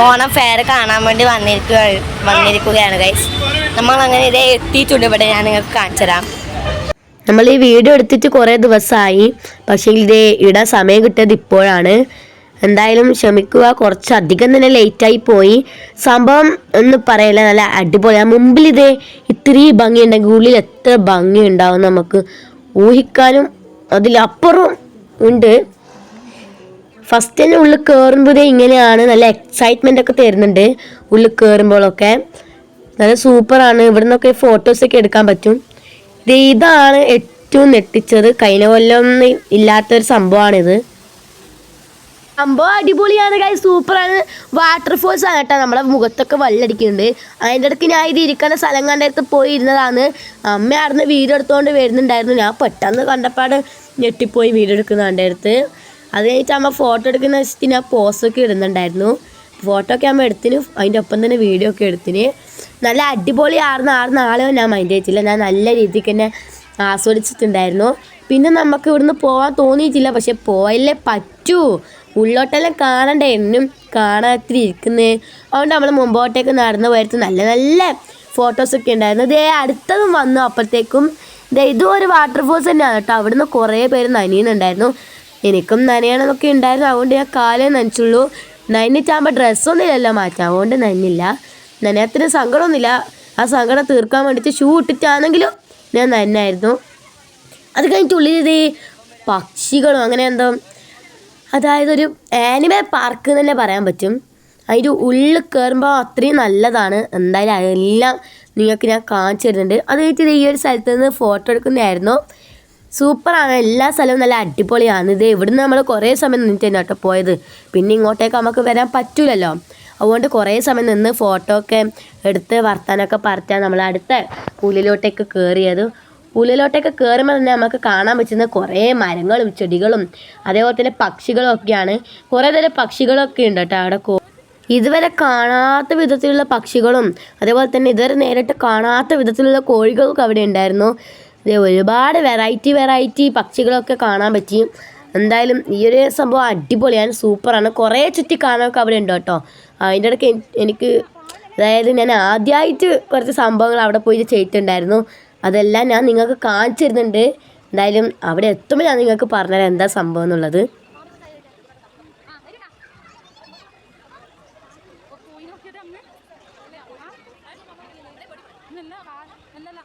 Onam fair കാണാൻ വേണ്ടി വന്നിരിക്കുക വന്നിരിക്കുകയാണ് ഗൈസ് നമ്മൾ അങ്ങനെ ഇതേ എത്തിയിട്ടുണ്ട്. ഇവിടെ ഞാൻ നിങ്ങൾക്ക് കാണിച്ചു തരാം നമ്മൾ ഈ വീഡിയോ എടുത്തിട്ട് കുറേ ദിവസമായി. പക്ഷേ ഇതേ ഇടാൻ സമയം കിട്ടിയത് ഇപ്പോഴാണ്. എന്തായാലും ക്ഷമിക്കുക കുറച്ച് അധികം തന്നെ ലേറ്റായി പോയി. സംഭവം ഒന്നും പറയില്ല നല്ല അടിപൊളിയാണ് മുമ്പിൽ ഇതേ ഇത്രയും ഭംഗിയുണ്ടെങ്കിൽ ഉള്ളിൽ എത്ര ഭംഗി ഉണ്ടാവും നമുക്ക് ഊഹിക്കാനും അതിലപ്പുറം ഉണ്ട്. ഫസ്റ്റ് തന്നെ ഉള്ളിൽ കയറുമ്പോഴേ ഇങ്ങനെയാണ് നല്ല എക്സൈറ്റ്മെന്റ് ഒക്കെ തരുന്നുണ്ട് ഉള്ളിൽ കയറുമ്പോഴൊക്കെ നല്ല സൂപ്പറാണ്. ഇവിടെ നിന്നൊക്കെ ഫോട്ടോസൊക്കെ എടുക്കാൻ പറ്റും. ദേ ഇതാണ് ഏറ്റവും നെട്ടിച്ചത് കഴിഞ്ഞ കൊല്ലം ഇല്ലാത്തൊരു സംഭവമാണിത്. സംഭവം അടിപൊളിയാണ് കാര്യം സൂപ്പറാണ്. വാട്ടർഫോൾസ് ആണ് കേട്ടോ. നമ്മളെ മുഖത്തൊക്കെ വെള്ളടിക്കുന്നുണ്ട് അതിന്റെ ഇടയ്ക്ക് ഞാൻ ഇത് ഇരിക്കുന്ന സ്ഥലം കണ്ടടുത്ത് പോയി ഇരുന്നതാണ് അമ്മ അവിടുന്ന് വീഡിയോ എടുത്തുകൊണ്ട് വരുന്നുണ്ടായിരുന്നു. ഞാൻ പെട്ടെന്ന് കണ്ടപ്പാട് ഞെട്ടിപ്പോയി വീഡിയോ എടുക്കുന്ന കണ്ടടുത്ത് അത് കഴിഞ്ഞിട്ട് അമ്മ ഫോട്ടോ എടുക്കുന്ന വെച്ചിട്ട് ഞാൻ പോസ്റ്റൊക്കെ ഇടുന്നുണ്ടായിരുന്നു. ഫോട്ടോ ഒക്കെ അമ്മ എടുത്തിന് അതിന്റെ ഒപ്പം തന്നെ വീഡിയോ ഒക്കെ എടുത്തിന്. നല്ല അടിപൊളി ആർന്ന ആർന്ന ആളെ ഞാൻ മൈൻഡ് ചെയ്തിട്ടില്ല ഞാൻ നല്ല രീതിക്ക് തന്നെ ആസ്വദിച്ചിട്ടുണ്ടായിരുന്നു. പിന്നെ നമുക്ക് ഇവിടുന്ന് പോകാൻ തോന്നിയിട്ടില്ല. പക്ഷെ പോയല്ലേ പറ്റൂ. ഉള്ളോട്ടെല്ലാം കാണണ്ട? എന്നും കാണാത്തിരി ഇരിക്കുന്നത് അതുകൊണ്ട് നമ്മൾ മുമ്പോട്ടേക്ക് നടന്നു പോയിട്ട് നല്ല നല്ല ഫോട്ടോസൊക്കെ ഉണ്ടായിരുന്നു. ഇതേ അടുത്തതും വന്നു അപ്പോഴത്തേക്കും ദേ ഇതും ഒരു വാട്ടർഫോൾസ് തന്നെയാണ് കേട്ടോ. അവിടുന്ന് കുറേ പേര് നനയുന്നുണ്ടായിരുന്നു. എനിക്കും നനയണമൊക്കെ ഉണ്ടായിരുന്നു. അതുകൊണ്ട് ഞാൻ കാലേ നനച്ചുള്ളൂ. നനഞ്ഞിട്ടാകുമ്പോൾ ഡ്രസ്സൊന്നും ഇല്ലല്ലോ മാറ്റാം അതുകൊണ്ട് നനഞ്ഞില്ല. നനയത്തിന് സങ്കടമൊന്നുമില്ല. ആ സങ്കടം തീർക്കാൻ വേണ്ടിയിട്ട് ഷൂ ഇട്ടിട്ടാണെങ്കിലും ഞാൻ നന്നായിരുന്നു അത് കഴിഞ്ഞിട്ട് ഉള്ളിൽ ഇത് പക്ഷികളും അങ്ങനെ എന്തോ അതായത് ഒരു ആനിമൽ പാർക്ക് എന്ന് തന്നെ പറയാൻ പറ്റും. അതിന്റെ ഉള്ളിൽ കയറുമ്പോൾ അത്രയും നല്ലതാണ്. എന്തായാലും അതെല്ലാം നിങ്ങൾക്ക് ഞാൻ കാണിച്ചു തരുന്നുണ്ട്. അത് കഴിഞ്ഞിട്ട് ഈ ഒരു സ്ഥലത്ത് നിന്ന് ഫോട്ടോ എടുക്കുന്നതായിരുന്നു. സൂപ്പറാണ്. എല്ലാ സ്ഥലവും നല്ല അടിപൊളിയാണ്. ഇത് ഇവിടുന്ന് നമ്മൾ കുറേ സമയം നിന്നിട്ട് തന്നെ കേട്ടോ പോയത്. പിന്നെ ഇങ്ങോട്ടേക്ക് നമുക്ക് വരാൻ പറ്റൂലല്ലോ. അതുകൊണ്ട് കുറേ സമയം നിന്ന് ഫോട്ടോ ഒക്കെ എടുത്ത് വർത്താനൊക്കെ പറഞ്ഞാൽ നമ്മൾ അടുത്ത പുലിലോട്ടേക്ക് കയറിയത് പുലിലോട്ടേക്ക് കയറുമ്പോൾ തന്നെ നമുക്ക് കാണാൻ പറ്റുന്ന കുറേ മരങ്ങളും ചെടികളും അതേപോലെ തന്നെ പക്ഷികളും ഒക്കെയാണ്. കുറേ തരം പക്ഷികളൊക്കെ ഉണ്ട് കേട്ടോ അവിടെ ഇതുവരെ കാണാത്ത വിധത്തിലുള്ള പക്ഷികളും അതേപോലെ തന്നെ ഇതുവരെ നേരിട്ട് കാണാത്ത വിധത്തിലുള്ള കോഴികളൊക്കെ അവിടെ ഉണ്ടായിരുന്നു. ഇത് ഒരുപാട് വെറൈറ്റി വെറൈറ്റി പക്ഷികളൊക്കെ കാണാൻ പറ്റി. എന്തായാലും ഈ ഒരു സംഭവം അടിപൊളിയാണ് സൂപ്പറാണ് കുറേ ചുറ്റി കാണാനൊക്കെ അവിടെ ഉണ്ട് കേട്ടോ. അതിന്റെ ഇടയ്ക്ക് എനിക്ക് അതായത് ഞാൻ ആദ്യമായിട്ട് കുറച്ച് സംഭവങ്ങൾ അവിടെ പോയി ചെയ്തിട്ടുണ്ടായിരുന്നു. അതെല്ലാം ഞാൻ നിങ്ങൾക്ക് കാണിച്ചു തരുന്നുണ്ട്. എന്തായാലും അവിടെ എത്തുമ്പോൾ ഞാൻ നിങ്ങൾക്ക് പറഞ്ഞുതരാം എന്താ സംഭവം എന്നുള്ളത്. ഇല്ല അല്ലല്ല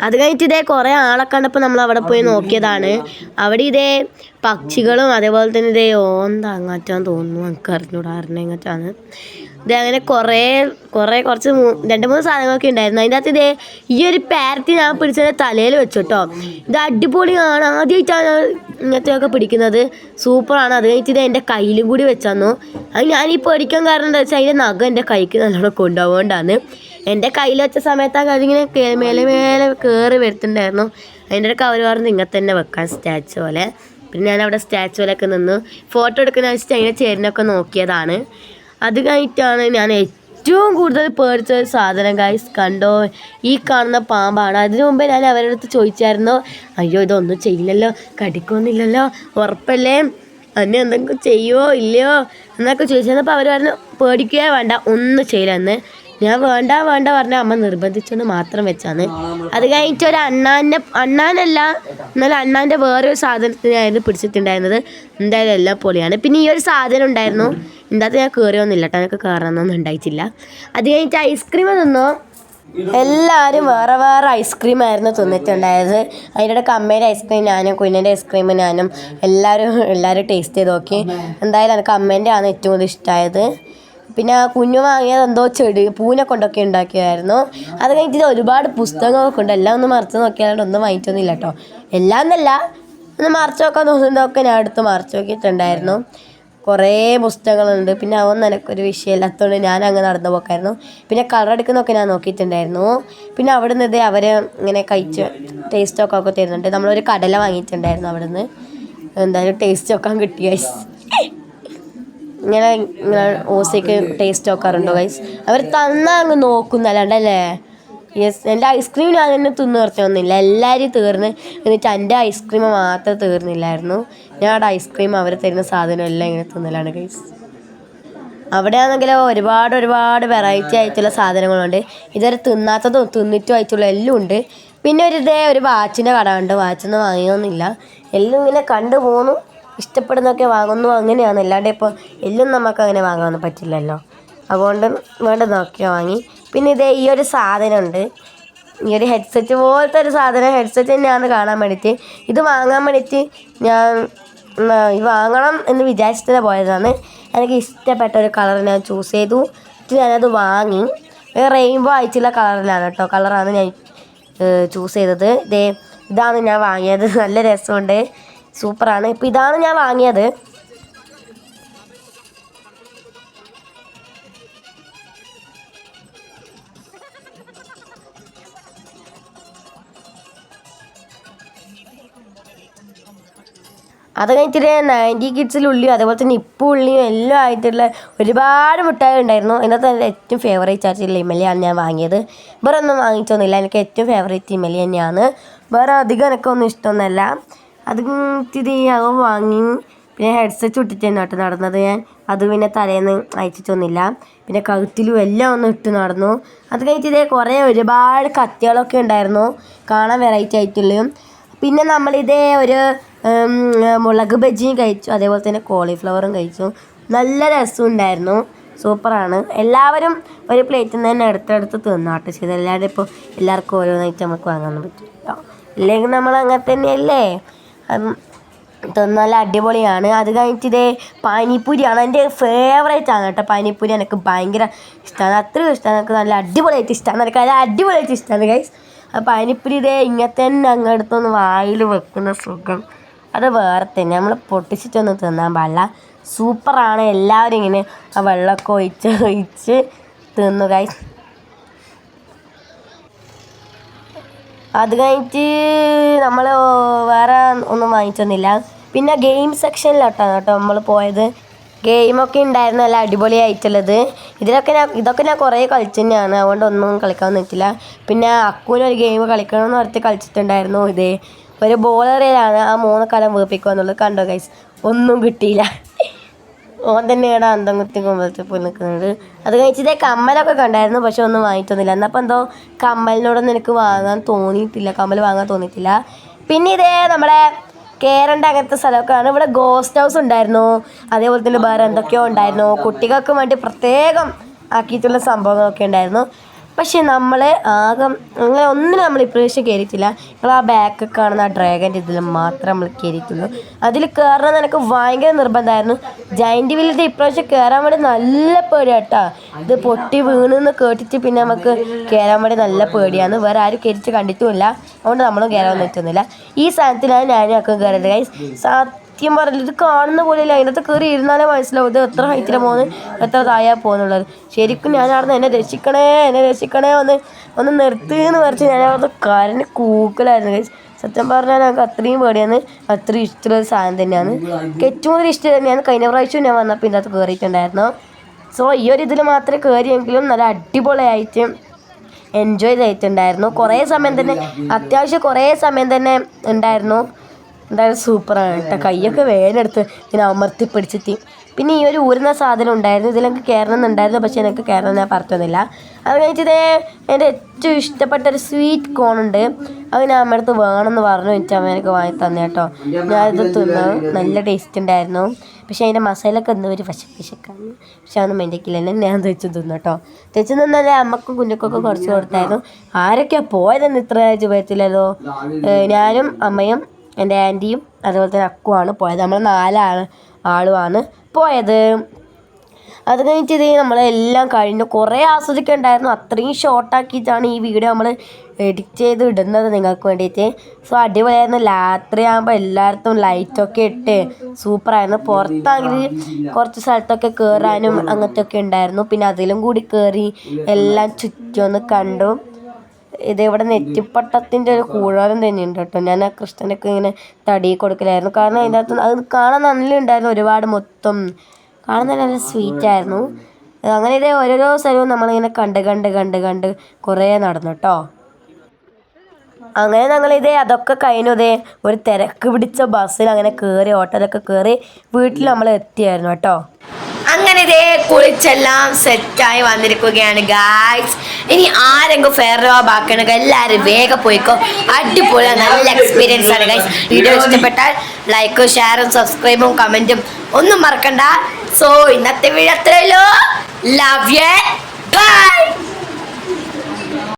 അത് കഴിഞ്ഞിട്ട് ഇതേ കുറേ ആളെ കണ്ടപ്പോൾ നമ്മൾ അവിടെ പോയി നോക്കിയതാണ് അവിടെ ഇതേ പക്ഷികളും അതേപോലെ തന്നെ ഇതേ ഓന്ത അങ്ങാറ്റാന്ന് തോന്നുന്നു. എനിക്ക് അറിഞ്ഞൂടാ അറിഞ്ഞ അങ്ങനെ കുറേ കുറേ കുറച്ച് രണ്ട് മൂന്ന് സാധനങ്ങളൊക്കെ ഉണ്ടായിരുന്നു. അതിന്റെ അകത്ത് ഇതേ ഈ ഒരു പാരത്തി ഞാൻ പിടിച്ചതിന്റെ തലയിൽ വെച്ചു കേട്ടോ ഇത് അടിപൊളിയാണ് ആദ്യമായിട്ടാണ് ഇങ്ങനത്തെയൊക്കെ പിടിക്കുന്നത്. സൂപ്പറാണ്. അത് കഴിഞ്ഞിട്ട് ഇത് എന്റെ കയ്യിലും കൂടി വെച്ചു അത് ഞാൻ ഈ പേടിക്കാൻ കാരണം എന്താ വെച്ചാൽ അതിന്റെ നഖം എന്റെ കൈക്ക് നല്ലോണം കൊണ്ടുപോകൊണ്ടാണ് എന്റെ കയ്യിൽ വെച്ച സമയത്ത് ആ അതിങ്ങനെ മേലെ മേലെ കയറി വരുത്തുണ്ടായിരുന്നു. അതിന്റെ ഇടയ്ക്ക് അവർ പറഞ്ഞ് ഇങ്ങനെ തന്നെ വെക്കാൻ സ്റ്റാച്ചു പോലെ. പിന്നെ ഞാൻ അവിടെ സ്റ്റാച്ചു പോലെയൊക്കെ നിന്ന്. ഫോട്ടോ എടുക്കുന്ന വെച്ചിട്ട് അതിനെ ചേരിനൊക്കെ നോക്കിയതാണ്. അത് കഴിഞ്ഞിട്ടാണ് ഞാൻ ഏറ്റവും കൂടുതൽ പേടിച്ച ഒരു സാധനം ഗൈസ് കണ്ടോ? ഈ കാണുന്ന പാമ്പാണ്. അതിനു മുമ്പ് ഞാൻ അവരുടെ അടുത്ത് ചോദിച്ചായിരുന്നു അയ്യോ ഇതൊന്നും ചെയ്യില്ലല്ലോ. കടിക്കൊന്നുമില്ലല്ലോ. ഉറപ്പല്ലേ? എന്നെ എന്തെങ്കിലും ചെയ്യുമോ ഇല്ലയോ? എന്നൊക്കെ ചോദിച്ചപ്പോൾ അവർ പറഞ്ഞു പേടിക്കുകയോ വേണ്ട. ഒന്നും ചെയ്യില്ലെന്ന് ഞാൻ വേണ്ട വേണ്ട പറഞ്ഞ അമ്മ നിർബന്ധിച്ചുകൊണ്ട് മാത്രം വെച്ചാണ്. അത് കഴിഞ്ഞിട്ട് ഒരു അണ്ണാന്റെ അണ്ണാനല്ല എന്നാൽ അണ്ണാന്റെ വേറൊരു സാധനത്തിനായിരുന്നു പിടിച്ചിട്ടുണ്ടായിരുന്നത് എന്തായാലും എല്ലാം പൊളിയാണ്. പിന്നെ ഈ ഒരു സാധനം ഉണ്ടായിരുന്നു. എന്താ ഞാൻ കയറിയൊന്നുമില്ല കേട്ടോ. എനിക്ക് കയറണമെന്നൊന്നും ഉണ്ടായിട്ടില്ല. അത് കഴിഞ്ഞിട്ട് ഐസ്ക്രീം തിന്നോ? എല്ലാവരും വേറെ വേറെ ഐസ്ക്രീം ആയിരുന്നു തിന്നിട്ടുണ്ടായത്. അതിന്റെ അമ്മയുടെ ഐസ്ക്രീം ഞാനും കുഞ്ഞിന്റെ ഐസ്ക്രീം ഞാനും എല്ലാവരും എല്ലാവരും ടേസ്റ്റ് ചെയ്ത് നോക്കി. എന്തായാലും എനിക്ക് അമ്മേന്റെ ആണ് ഏറ്റവും കൂടുതൽ ഇഷ്ടമായത് പിന്നെ കുഞ്ഞു വാങ്ങിയത് എന്തോ ചെടി പൂനെ കൊണ്ടൊക്കെ ഉണ്ടാക്കിയായിരുന്നു അത് കഴിഞ്ഞിട്ട് ഒരുപാട് പുസ്തകങ്ങളൊക്കെ ഉണ്ട്. എല്ലാം ഒന്ന് മറിച്ച് നോക്കിയാലും ഒന്നും വാങ്ങിച്ചൊന്നുമില്ല കേട്ടോ എല്ലാം എന്നല്ല ഒന്ന് മറിച്ച് നോക്കാൻ തോന്നുന്നതൊക്കെ ഞാൻ എടുത്ത് മറിച്ച് നോക്കിയിട്ടുണ്ടായിരുന്നു. കുറേ പുസ്തകങ്ങളുണ്ട്. പിന്നെ അവൻ അതൊന്നും എനിക്കൊരു വിഷയമില്ലാത്തതുകൊണ്ട് ഞാൻ അങ്ങ് നടന്നു പോക്കായിരുന്നു. പിന്നെ കളർ എടുക്കുന്നൊക്കെ ഞാൻ നോക്കിയിട്ടുണ്ടായിരുന്നു. പിന്നെ അവിടെ നിന്ന് ഇത് അവർ ഇങ്ങനെ കഴിച്ച് ടേസ്റ്റ് ഒക്കെ തരുന്നുണ്ട്. നമ്മളൊരു കടല വാങ്ങിയിട്ടുണ്ടായിരുന്നു അവിടെ നിന്ന് എന്തായാലും ടേസ്റ്റ് നോക്കാൻ കിട്ടി ഗൈസ് ഇങ്ങനെ നിങ്ങൾ ഓസയ്ക്ക് ടേസ്റ്റ് നോക്കാറുണ്ടോ ഗൈസ് അവർ തന്നാ അങ്ങ് നോക്കുന്നല്ലാണ്ടല്ലേ യെസ് എന്റെ ഐസ്ക്രീം ഞാൻ തന്നെ തിന്ന് നിർത്തിയൊന്നുമില്ല എല്ലാവരും തീർന്ന്. എന്നിട്ട് എന്റെ ഐസ്ക്രീം മാത്രം തീർന്നില്ലായിരുന്നു. ഞാൻ ഐസ്ക്രീം അവർ തരുന്ന സാധനം എല്ലാം ഇങ്ങനെ തിന്നലാണ് ഗൈസ് അവിടെ ഒരുപാട് ഒരുപാട് വെറൈറ്റി ആയിട്ടുള്ള സാധനങ്ങളുണ്ട്. ഇതുവരെ തിന്നാത്തതും തിന്നിട്ടും ആയിട്ടുള്ള എല്ലാം ഉണ്ട്. പിന്നെ ഒരു ഇതേ ഒരു വാച്ചിന്റെ കട ഉണ്ട് വാച്ചൊന്നും വാങ്ങിയൊന്നുമില്ല. എല്ലാം ഇങ്ങനെ കണ്ടു പോന്നു. ഇഷ്ടപ്പെടുന്നൊക്കെ വാങ്ങുന്നു. അങ്ങനെയാണ്. അല്ലാണ്ട് ഇപ്പോൾ എല്ലാം നമുക്ക് അങ്ങനെ വാങ്ങാൻ പറ്റില്ലല്ലോ. അതുകൊണ്ട് വേണ്ടതൊക്കെ വാങ്ങി. പിന്നെ ഇതേ ഈ ഒരു സാധനമുണ്ട്. ഈ ഒരു ഹെഡ്സെറ്റ് പോലത്തെ ഒരു സാധനം. ഹെഡ്സെറ്റ് തന്നെയാണ് കാണാൻ വേണ്ടിയിട്ട്. ഇത് വാങ്ങാൻ വേണ്ടിയിട്ട് ഞാൻ ഇത് വാങ്ങണം എന്ന് വിചാരിച്ചിട്ട് പോയതാണ്. എനിക്ക് ഇഷ്ടപ്പെട്ട ഒരു കളർ ഞാൻ ചൂസ് ചെയ്തു. ഞാനത് വാങ്ങി. റെയിൻബോ ആയിട്ടുള്ള കളറിലാണ് കേട്ടോ. കളറാണ് ഞാൻ ചൂസ് ചെയ്തത്. ഇതേ ഇതാണ് ഞാൻ വാങ്ങിയത്. നല്ല രസമുണ്ട്. സൂപ്പറാണ്. ഇപ്പം ഇതാണ് ഞാൻ വാങ്ങിയത്. അത് കഴിഞ്ഞിട്ട് നയന്റി കിഡ്സിൽ ഉള്ളിയും അതുപോലെ തന്നെ ഇപ്പോൾ ഉള്ളിയും എല്ലാം ആയിട്ടുള്ള ഒരുപാട് മിഠായി ഉണ്ടായിരുന്നു. ഇതിനകത്ത് എന്റെ ഏറ്റവും ഫേവറേറ്റ് ആയിട്ടുള്ള ഇമലിയാണ് ഞാൻ വാങ്ങിയത്. വേറെ ഒന്നും വാങ്ങിച്ചൊന്നുമില്ല. എനിക്ക് ഏറ്റവും ഫേവറേറ്റ് ഇമലി തന്നെയാണ് വേറെ അധികം എനിക്കൊന്നും ഇഷ്ടമൊന്നുമല്ല. അത് ഇത്തിരി അത് വാങ്ങി. പിന്നെ ഹെഡ്സെറ്റ് ഇട്ടിട്ടായിരുന്നു കേട്ടോ നടന്നത്. ഞാൻ അത് പിന്നെ തലേന്ന് അയച്ചിട്ടൊന്നുമില്ല പിന്നെ കഴുത്തിലും എല്ലാം ഒന്ന് ഇട്ട് നടന്നു. അത് കഴിഞ്ഞിട്ട് ഇതേ കുറേ ഒരുപാട് കത്തികളൊക്കെ ഉണ്ടായിരുന്നു. കാണാൻ വെറൈറ്റി ആയിട്ടുള്ളൂ. പിന്നെ നമ്മളിതേ ഒരു മുളക് ബജിയും കഴിച്ചു. അതേപോലെ തന്നെ കോളിഫ്ലവറും കഴിച്ചു. നല്ല രസമുണ്ടായിരുന്നു സൂപ്പറാണ് എല്ലാവരും ഒരു പ്ലേറ്റിൽ നിന്ന് തന്നെ എടുത്തെടുത്ത് തിന്നാട്ടെ ചെയ്ത് എല്ലാവരും ഇപ്പോൾ എല്ലാവർക്കും ഓരോന്നായിട്ട് നമുക്ക് വാങ്ങാൻ പറ്റില്ല. ഇല്ലെങ്കിൽ നമ്മൾ അങ്ങനെ തന്നെയല്ലേ? തിന്നാൽ അടിപൊളിയാണ്. അത് കഴിഞ്ഞിട്ട് ഇതേ പാനിപ്പൂരിയാണ്. എന്റെ ഫേവറേറ്റ് ആണ് കേട്ടോ പാനിപ്പൂരി. എനിക്ക് ഭയങ്കര ഇഷ്ടമാണ് അത്രയും ഇഷ്ടമാണ് എനിക്ക് നല്ല അടിപൊളിയായിട്ട് ഇഷ്ടമാണ് എനിക്ക് നല്ല അടിപൊളിയായിട്ട് ഇഷ്ടമാണ് ഗൈസ് ആ പാനിപ്പൂരി ഇതേ ഇങ്ങനെ തന്നെ അങ്ങടുത്തൊന്ന് വായിൽ വെക്കുന്ന സുഖം. അത് വേറെ തന്നെ. നമ്മൾ പൊട്ടിച്ചിട്ടൊന്നും തിന്നാൻ പാടില്ല. സൂപ്പറാണ്. എല്ലാവരും ഇങ്ങനെ ആ വെള്ളമൊക്കെ ഒഴിച്ച് ഒഴിച്ച് തിന്നു ഗൈസ് അത് കഴിഞ്ഞിട്ട് നമ്മൾ വേറെ ഒന്നും വാങ്ങിച്ചൊന്നുമില്ല. പിന്നെ ഗെയിം സെക്ഷനിലോട്ടാണ് കേട്ടോ നമ്മൾ പോയത്. ഗെയിമൊക്കെ ഉണ്ടായിരുന്നു നല്ല അടിപൊളിയായിട്ടുള്ളത്. ഇതിലൊക്കെ ഞാൻ ഇതൊക്കെ ഞാൻ കുറേ കളിച്ചു തന്നെയാണ്. അതുകൊണ്ട് ഒന്നും കളിക്കാൻ നിൽക്കില്ല പിന്നെ അക്കൂനൊരു ഗെയിം കളിക്കണമെന്ന് പറഞ്ഞിട്ട് കളിച്ചിട്ടുണ്ടായിരുന്നു ഇതേ. ഒരു ബോളറിലാണ് ആ മൂന്ന് കലം വീർപ്പിക്കുക എന്നുള്ളത് കണ്ടോ ഗൈസ് ഒന്നും കിട്ടിയില്ല. ഓൻ തന്നെയാണ് അന്തം കുത്തി പോയി നിൽക്കുന്നത് അത് കഴിച്ചിട്ടേ കമ്മലൊക്കെ കണ്ടായിരുന്നു പക്ഷെ ഒന്നും വാങ്ങിയിട്ടൊന്നുമില്ല. എന്നപ്പോൾ എന്തോ കമ്മലിനോടൊന്നും എനിക്ക് വാങ്ങാൻ തോന്നിയിട്ടില്ല കമ്മൽ വാങ്ങാൻ തോന്നിയിട്ടില്ല. പിന്നെ ഇതേ നമ്മുടെ കേരണ്ട അങ്ങനത്തെ സ്ഥലമൊക്കെയാണ്. ഇവിടെ ഗോസ്റ്റ് ഹൗസ് ഉണ്ടായിരുന്നു. അതേപോലെ തന്നെ വേറെ എന്തൊക്കെയോ ഉണ്ടായിരുന്നു. കുട്ടികൾക്ക് വേണ്ടി പ്രത്യേകം ആക്കിയിട്ടുള്ള സംഭവങ്ങളൊക്കെ ഉണ്ടായിരുന്നു. പക്ഷെ നമ്മളെ ആകെ അങ്ങനെ ഒന്നിനും നമ്മൾ ഇപ്രാവശ്യം കയറിയിട്ടില്ല നമ്മൾ ആ ബാക്ക് കാണുന്ന ആ ഡ്രാഗന്റെ ഇതിൽ മാത്രം നമ്മൾ കയറിയിട്ടുള്ളൂ അതിൽ കയറണം എനിക്ക് ഭയങ്കര നിർബന്ധമായിരുന്നു. ജൈന്റ് വില്ലിൽ ഇപ്രാവശ്യം കയറാൻ വേണ്ടി നല്ല പേടിയാട്ടാ ഇത് പൊട്ടി വീണെന്ന് കേട്ടിട്ട് പിന്നെ നമുക്ക് കയറാൻ വേണ്ടി നല്ല പേടിയാണ്. വേറെ ആരും കയറിച്ച് കണ്ടിട്ടുമില്ല. അതുകൊണ്ട് നമ്മളും കയറാൻ പറ്റുന്നില്ല. ഈ സാധനത്തിലാണ് ഞാനും ഒക്കെ കയറിയത് ഗൈസ് സത്യം പറഞ്ഞില്ല ഇത് കാണുന്ന പോലെയല്ല. അതിനകത്ത് കയറി ഇരുന്നാലേ മനസ്സിലാവും ഇത് എത്ര ഹൈറ്റിലാണ് പോകുന്നത് എത്ര താഴെ പോകുന്നുള്ളത് ശരിക്കും ഞാൻ അവിടെ എന്നെ രക്ഷിക്കണേ എന്നെ രക്ഷിക്കണേ ഒന്ന് ഒന്ന് നിർത്തുന്ന് പറിച്ച് ഞാൻ അവിടെ കരഞ്ഞ് കൂക്കലായിരുന്നു. സത്യം പറഞ്ഞാൽ ഞങ്ങൾക്ക് അത്രയും പേടിയാണ്. അത്രയും ഇഷ്ടമുള്ള ഒരു സാധനം തന്നെയാണ്. ഏറ്റവും കൂടുതൽ ഇഷ്ടം തന്നെയാണ്. കഴിഞ്ഞ പ്രാവശ്യം ഞാൻ വന്നപ്പോൾ ഇതിനകത്ത് കയറിയിട്ടുണ്ടായിരുന്നു സോ ഈ ഒരു ഇതിൽ മാത്രമേ കയറിയെങ്കിലും നല്ല അടിപൊളിയായിട്ട് എൻജോയ് ചെയ്തിട്ടുണ്ടായിരുന്നു. കുറേ സമയം തന്നെ അത്യാവശ്യം കുറേ സമയം തന്നെ ഉണ്ടായിരുന്നു. എന്തായാലും സൂപ്പറാണ് കേട്ടോ. കൈയൊക്കെ വേനെടുത്ത് ഇങ്ങനെ അമർത്തി പിടിച്ചിട്ട് പിന്നെ ഈ ഒരു ഊരുന്ന സാധനം ഉണ്ടായിരുന്നു. ഇതിലൊക്കെ കയറണം എന്നുണ്ടായിരുന്നു. പക്ഷേ എനിക്ക് കയറണം ഞാൻ പറഞ്ഞില്ല അത് കഴിച്ചത് എന്റെ ഏറ്റവും ഇഷ്ടപ്പെട്ട ഒരു സ്വീറ്റ് കോൺ ഉണ്ട്. അത് ഞാൻ അമ്മ വേണമെന്ന് പറഞ്ഞു. എനിക്ക് അമ്മ എനിക്ക് വാങ്ങി തന്നെ കേട്ടോ. ഞാനിത് തിന്നു നല്ല ടേസ്റ്റ് ഉണ്ടായിരുന്നു. പക്ഷേ അതിന്റെ മസാലയൊക്കെ എന്തോ ഒരു പശ പശക്കാണ് പക്ഷെ അതൊന്നും മെന്റെക്കില്ല തന്നെ ഞാൻ തെച്ച് തിന്നു കേട്ടോ. തെച്ച് തിന്നാലേ അമ്മക്കും കുഞ്ഞുക്കൊക്കെ കുറച്ച് കൊടുത്തായിരുന്നു. ആരൊക്കെയാണ് പോയതെന്ന് ഇത്ര ചുവത്തില്ലല്ലോ ഞാനും അമ്മയും എന്റെ ആന്റിയും അതുപോലെ തന്നെ അക്കുവാണ് പോയത്. നമ്മൾ നാലാണ് ആളുമാണ് പോയത്. അത് കഴിഞ്ഞിട്ട് നമ്മളെല്ലാം കഴിഞ്ഞു. കുറേ ആസ്വദിക്കുന്നുണ്ടായിരുന്നു അത്രയും ഷോർട്ടാക്കിയിട്ടാണ് ഈ വീഡിയോ നമ്മൾ എഡിറ്റ് ചെയ്ത് ഇടുന്നത് നിങ്ങൾക്ക് വേണ്ടിയിട്ട്. സോ അടിപൊളിയായിരുന്നു. രാത്രിയാകുമ്പോൾ എല്ലായിടത്തും ലൈറ്റൊക്കെ ഇട്ട് സൂപ്പറായിരുന്നു. പുറത്താണെങ്കിൽ കുറച്ച് സ്ഥലത്തൊക്കെ കയറാനും അങ്ങനത്തെ ഒക്കെ ഉണ്ടായിരുന്നു. പിന്നെ അതിലും കൂടി കയറി എല്ലാം ചുറ്റി ഒന്ന് കണ്ടു. ഇത് ഇവിടെ നെറ്റിപ്പട്ടത്തിന്റെ ഒരു കൂടാരം തന്നെയുണ്ട് കേട്ടോ. ഞാൻ ആ കൃഷ്ണനൊക്കെ ഇങ്ങനെ തടി കൊടുക്കലായിരുന്നു. കാരണം അതിന്റെ അകത്ത് അത് കാണാൻ നല്ല ഉണ്ടായിരുന്നു ഒരുപാട് മൊത്തം. കാണാൻ നല്ല സ്വീറ്റ് ആയിരുന്നു. അങ്ങനെ ഇതേ ഓരോരോ സ്ഥലവും നമ്മളിങ്ങനെ കണ്ട് കണ്ട് കണ്ട് കണ്ട് കുറേ നടന്നു കേട്ടോ. അങ്ങനെ ഞങ്ങൾ ഇതേ അതൊക്കെ കഴിഞ്ഞു. ഇതേ ഒരു തിരക്ക് പിടിച്ച ബസ്സിൽ അങ്ങനെ കയറി ഓട്ടോയിലൊക്കെ കയറി വീട്ടിൽ നമ്മൾ എത്തിയായിരുന്നു കേട്ടോ. അങ്ങനെ ഇതേ കുളിച്ചെല്ലാം സെറ്റായി വന്നിരിക്കുകയാണ് ഗായ്സ് ഇനി ആരെങ്കിലും ഫെയർവാ ബാക്കണെങ്കിൽ എല്ലാവരും വേഗം പോയിക്കോ. അടിപൊളി നല്ല എക്സ്പീരിയൻസ് ആണ് ഗൈസ് വീഡിയോ ഇഷ്ടപ്പെട്ടാൽ ലൈക്കും ഷെയറും സബ്സ്ക്രൈബും കമന്റും ഒന്നും മറക്കണ്ട. സോ ഇന്നത്തെ വീഡിയോ അത്രയല്ലോ ലവ് യു ബൈ